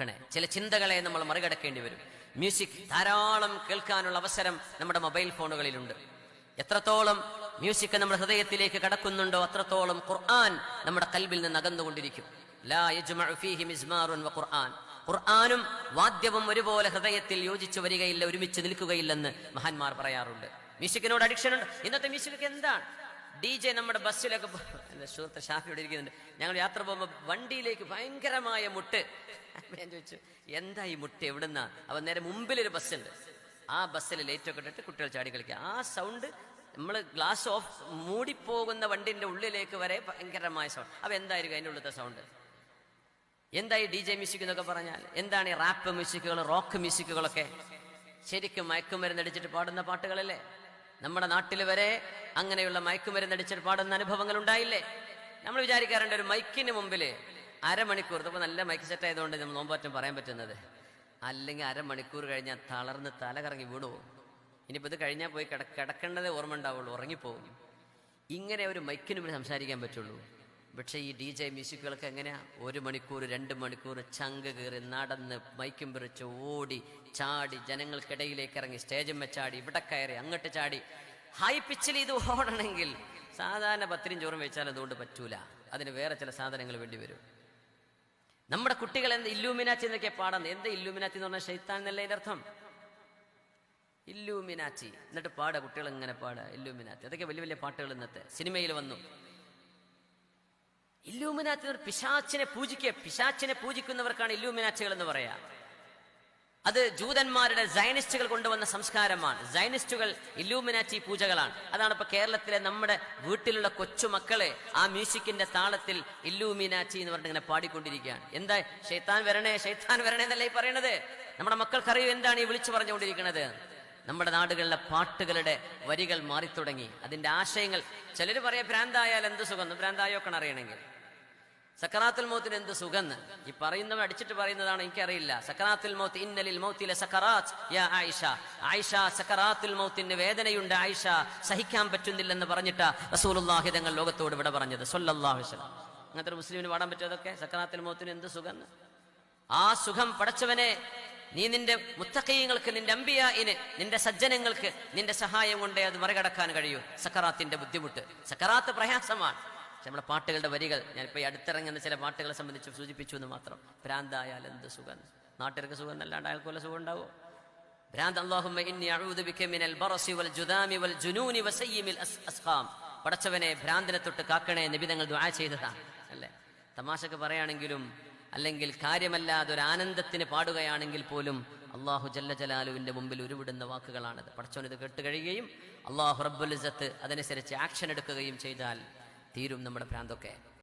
നോക്കണേ. ചില ചിന്തകളെ നമ്മൾ മറികടക്കേണ്ടി വരും. മ്യൂസിക് ധാരാളം കേൾക്കാനുള്ള അവസരം നമ്മുടെ മൊബൈൽ ഫോണുകളിലുണ്ട്. എത്രത്തോളം മ്യൂസിക് നമ്മുടെ ഹൃദയത്തിലേക്ക് കടക്കുന്നുണ്ടോ അത്രത്തോളം ഖുർആൻ നമ്മുടെ കൽബിൽ നിന്ന് അകന്നുകൊണ്ടിരിക്കും. ഖുർആൻ. ഖുർആനും വാദ്യവും ഒരുപോലെ ഹൃദയത്തിൽ യോജിച്ചു വരികയില്ല ഒരുമിച്ച് നിൽക്കുകയില്ലെന്ന് മഹാന്മാർ പറയാറുണ്ട്. മ്യൂസിക്കിനോട് അഡിക്ഷൻ ഉണ്ട്. ഇന്നത്തെ മ്യൂസിക് എന്താണ്? ഡി ജെ നമ്മുടെ ബസ്സിലൊക്കെ സുഹൃത്ത് ഷാഫി ഇവിടെ ഇരിക്കുന്നുണ്ട്. ഞങ്ങൾ യാത്ര പോകുമ്പോൾ വണ്ടിയിലേക്ക് ഭയങ്കരമായ മുട്ട്. ഞാൻ ചോദിച്ചു എന്താ ഈ മുട്ട്? എവിടുന്നാ? അവൻ നേരെ മുമ്പിലൊരു ബസ്സുണ്ട്. ആ ബസ്സിൽ ലൈറ്റൊക്കെ ഇട്ടിട്ട് കുട്ടികൾ ചാടി കളിക്കുക. ആ സൗണ്ട് നമ്മൾ ഗ്ലാസ് ഓഫ് മൂടിപ്പോകുന്ന വണ്ടിന്റെ ഉള്ളിലേക്ക് വരെ ഭയങ്കരമായ സൗണ്ട് അവ എന്തായിരിക്കും അതിന്റെ ഉള്ളിലത്തെ സൗണ്ട് എന്തായി ഡി ജെ മ്യൂസിക് എന്നൊക്കെ പറഞ്ഞാൽ? എന്താണ് ഈ റാപ്പ് മ്യൂസിക്കുകൾ റോക്ക് മ്യൂസിക്കുകളൊക്കെ ശരിക്കും മയക്കുമരുന്ന് അടിച്ചിട്ട് പാടുന്ന പാട്ടുകളല്ലേ? നമ്മുടെ നാട്ടിൽ വരെ അങ്ങനെയുള്ള മയക്കുമരുന്ന് അടിച്ചിട്ട് പാടുന്ന അനുഭവങ്ങൾ ഉണ്ടായില്ലേ നമ്മൾ വിചാരിക്കാറുണ്ട് ഒരു മൈക്കിന് മുമ്പിൽ അരമണിക്കൂർ ഇപ്പൊ നല്ല മൈക്ക് സെറ്റ് ആയതുകൊണ്ട് നമ്മൾ നോമ്പറ്റം പറയാൻ പറ്റുന്നത്. അല്ലെങ്കിൽ അരമണിക്കൂർ കഴിഞ്ഞാൽ തളർന്ന് തല കറങ്ങി വീണു ഇനിയിപ്പോൾ ഇത് കഴിഞ്ഞാൽ പോയി കിട കിടക്കേണ്ടതേ ഓർമ്മ ഉണ്ടാവുള്ളൂ ഉറങ്ങിപ്പോകും. ഇങ്ങനെ ഒരു മൈക്കിന് മുന്നിൽ സംസാരിക്കാൻ പറ്റുള്ളൂ. പക്ഷേ ഈ ഡി ജെ മ്യൂസിക്കുകളൊക്കെ എങ്ങനെയാ? ഒരു മണിക്കൂർ രണ്ട് മണിക്കൂർ ചങ്ക് കയറി നടന്ന് മൈക്കും പിറിച്ച് ഓടി ചാടി ജനങ്ങൾക്കിടയിലേക്ക് ഇറങ്ങി സ്റ്റേജും വെച്ചാടി ഇവിടെ കയറി അങ്ങോട്ട് ചാടി. ഹൈ പിച്ചിൽ ഇത് ഓടണമെങ്കിൽ സാധാരണ പത്തിരും ചോറും വെച്ചാൽ അതുകൊണ്ട് പറ്റൂല. അതിന് വേറെ ചില സാധനങ്ങൾ വേണ്ടി വരും. നമ്മുടെ കുട്ടികൾ എന്ത് ഇല്ലൂമിനാച്ചി എന്നൊക്കെ പാടുന്നത് എന്ത് ഇല്ലൂമിനാച്ചി എന്ന് പറഞ്ഞാൽ ഷെയ്ത്താൻ എന്നല്ലേ അതിന്റെ അർത്ഥം? ഇല്ലൂമിനാച്ചി. എന്നിട്ട് പാടുക കുട്ടികൾ ഇങ്ങനെ പാടുക. ഇല്ലൂമിനാച്ചി. അതൊക്കെ വലിയ വലിയ പാട്ടുകൾ ഇന്നത്തെ സിനിമയിൽ വന്നു. ഇല്ലൂമിനാറ്റി പിശാച്ചിനെ പൂജിക്കുക പിശാച്ചിനെ പൂജിക്കുന്നവർക്കാണ് ഇല്ലൂമിനാറ്റികൾ എന്ന് പറയാ. അത് ജൂതന്മാരുടെ സൈനിസ്റ്റുകൾ കൊണ്ടുവന്ന സംസ്കാരമാണ്. സൈനിസ്റ്റുകൾ ഇല്ലൂമിനാറ്റി പൂജകളാണ്. അതാണ് ഇപ്പൊ കേരളത്തിലെ നമ്മുടെ വീട്ടിലുള്ള കൊച്ചുമക്കളെ ആ മ്യൂസിക്കിന്റെ താളത്തിൽ ഇല്ലൂമിനാറ്റി എന്ന് പറഞ്ഞിട്ട് ഇങ്ങനെ പാടിക്കൊണ്ടിരിക്കുകയാണ്. എന്താ? ഷെയ്ത്താൻ വരണേ ഷെയ്ത്താൻ വരണേ എന്നല്ലേ ഈ പറയണത്? നമ്മുടെ മക്കൾക്കറിയൂ എന്താണ് ഈ വിളിച്ചു പറഞ്ഞുകൊണ്ടിരിക്കുന്നത് നമ്മുടെ നാടുകളിലെ പാട്ടുകളുടെ വരികൾ മാറിത്തുടങ്ങി. അതിന്റെ ആശയങ്ങൾ ചിലർ പറയാ ഭ്രാന്തായാൽ എന്ത് സുഖം ഭ്രാന്തായോക്കണം അറിയണമെങ്കിൽ. സക്കറാത്തുൽ മൗത്തിന് എന്ത് സുഖന്ന്? ഈ പറയുന്നവൻ അടിച്ചിട്ട് പറയുന്നതാണ് എനിക്കറിയില്ല. സക്കറാത്തുൽ മൗത്ത് ഇന്നലിൽ മൗത്തിലെ സക്കറാത്ത് യാ ആയിഷ. ആയിഷ സക്കറാത്തുൽ മൗത്തിന് വേദനയുണ്ട് ആയിഷ. സഹിക്കാൻ പറ്റുന്നില്ലെന്ന് പറഞ്ഞിട്ട് റസൂലുള്ളാഹി തങ്ങൾ ലോകത്തോട് ഇവിടെ പറഞ്ഞത്. സല്ലല്ലാഹു അലൈഹി വസല്ലം. അങ്ങനത്തെ മുസ്ലിമിന് പാടാൻ പറ്റുമതൊക്കെ സക്കറാത്തുൽ മൗത്തിന് എന്ത് സുഖന്ന്? ആ സുഖം പടച്ചവനെ നീ നിന്റെ മുത്തക്കയ്യങ്ങൾക്ക് നിന്റെ അമ്പിയായിന് നിന്റെ സജ്ജനങ്ങൾക്ക് നിന്റെ സഹായം കൊണ്ടേ അത് മറികടക്കാൻ കഴിയൂ. സക്കറാത്തിന്റെ ബുദ്ധിമുട്ട്. സക്കറാത്ത് പ്രയാസമാണ്. നമ്മുടെ പാട്ടുകളുടെ വരികൾ ഞാനിപ്പോൾ ഈ അടുത്തിറങ്ങുന്ന ചില പാട്ടുകളെ സംബന്ധിച്ച് സൂചിപ്പിച്ചു എന്ന് മാത്രം. ഭ്രാന്തായാൽ എന്ത് സുഖം? നാട്ടുകാർക്ക് സുഖം എന്നല്ലാണ്ട് അയാൾക്ക് വല്ല സുഖം ഉണ്ടാവോ? ഭ്രാന്ത് അസ്ഖാം. പടച്ചവനെ ഭ്രാന്തിനെ തൊട്ട് കാക്കണേ നിബിതങ്ങൾ ദ്വാ ദുആ ചെയ്തതാണ് അല്ലേ? തമാശക്ക് പറയുകയാണെങ്കിലും അല്ലെങ്കിൽ കാര്യമല്ലാതെ ഒരു ആനന്ദത്തിന് പാടുകയാണെങ്കിൽ പോലും അള്ളാഹു ജല്ല ജലാലുവിന്റെ മുമ്പിൽ ഉരുവിടുന്ന വാക്കുകളാണിത്. പടച്ചവൻ ഇത് കേട്ട് കഴിയുകയും അള്ളാഹു റബ്ബുലിസത്ത് അതനുസരിച്ച് ആക്ഷൻ എടുക്കുകയും ചെയ്താൽ തീരും നമ്മുടെ ഭ്രാന്തൊക്കെ.